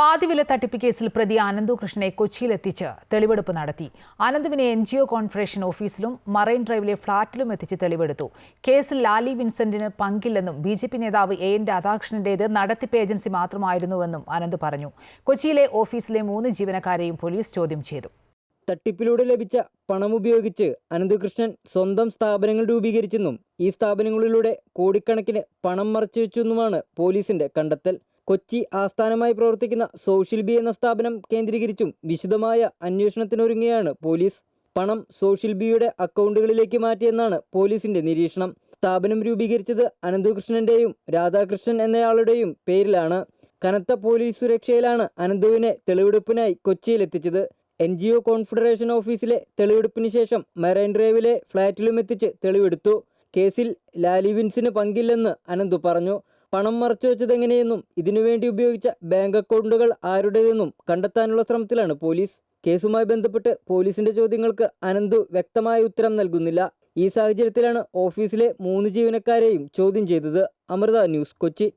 പാതിവില തട്ടിപ്പ് കേസിൽ പ്രതി ആനന്ദു കൃഷ്ണനെ കൊച്ചിയിലെത്തിച്ച് തെളിവെടുപ്പ് നടത്തി. ആനന്ദുവിനെ എൻ ജി ഒ കോൺഫറേഷൻ ഓഫീസിലും മറൈൻ ഡ്രൈവിലെ ഫ്ളാറ്റിലും എത്തിച്ച് തെളിവെടുത്തു. കേസിൽ ലാലി വിൻസെന്റിന് പങ്കില്ലെന്നും ബി ജെ പി നേതാവ് എ എൻ രാധാകൃഷ്ണന്റേത് നടത്തിപ്പ് ഏജൻസി മാത്രമായിരുന്നുവെന്നും ആനന്ദ് പറഞ്ഞു. കൊച്ചിയിലെ ഓഫീസിലെ മൂന്ന് ജീവനക്കാരെയും പോലീസ് ചോദ്യം ചെയ്തു. തട്ടിപ്പിലൂടെ ലഭിച്ച പണം ഉപയോഗിച്ച് അനന്തകൃഷ്ണൻ സ്വന്തം സ്ഥാപനങ്ങൾ രൂപീകരിച്ചെന്നും ഈ സ്ഥാപനങ്ങളിലൂടെ കോടിക്കണക്കിന് പണം മറച്ചുവെച്ചെന്നുമാണ് പോലീസിന്റെ കണ്ടെത്തൽ. കൊച്ചി ആസ്ഥാനമായി പ്രവർത്തിക്കുന്ന സോഷ്യൽ ബി എന്ന സ്ഥാപനം കേന്ദ്രീകരിച്ചും വിശദമായ അന്വേഷണത്തിനൊരുങ്ങിയാണ് പോലീസ്. പണം സോഷ്യൽ ബിയുടെ അക്കൗണ്ടുകളിലേക്ക് മാറ്റിയെന്നാണ് പോലീസിന്റെ നിരീക്ഷണം. സ്ഥാപനം രൂപീകരിച്ചത് അനന്തകൃഷ്ണന്റെയും രാധാകൃഷ്ണൻ എന്നയാളുടെയും പേരിലാണ്. കനത്ത പോലീസ് സുരക്ഷയിലാണ് അനന്തുവിനെ തെളിവെടുപ്പിനായി കൊച്ചിയിലെത്തിച്ചത്. എൻ ജി ഒ കോൺഫെഡറേഷൻ ഓഫീസിലെ തെളിവെടുപ്പിന് ശേഷം മെറൈൻ ഡ്രൈവിലെ ഫ്ളാറ്റിലും എത്തിച്ച് തെളിവെടുത്തു. കേസിൽ ലാലിവിൻസിന് പങ്കില്ലെന്ന് അനന്തു പറഞ്ഞു. പണം മറച്ചു വെച്ചത് എങ്ങനെയെന്നും ഇതിനുവേണ്ടി ഉപയോഗിച്ച ബാങ്ക് അക്കൗണ്ടുകൾ ആരുടേതെന്നും കണ്ടെത്താനുള്ള ശ്രമത്തിലാണ് പോലീസ്. കേസുമായി ബന്ധപ്പെട്ട് പോലീസിന്റെ ചോദ്യങ്ങൾക്ക് അനന്തു വ്യക്തമായ ഉത്തരം നൽകുന്നില്ല. ഈ സാഹചര്യത്തിലാണ് ഓഫീസിലെ മൂന്ന് ജീവനക്കാരെയും ചോദ്യം ചെയ്തത്. അമൃത ന്യൂസ് കൊച്ചി.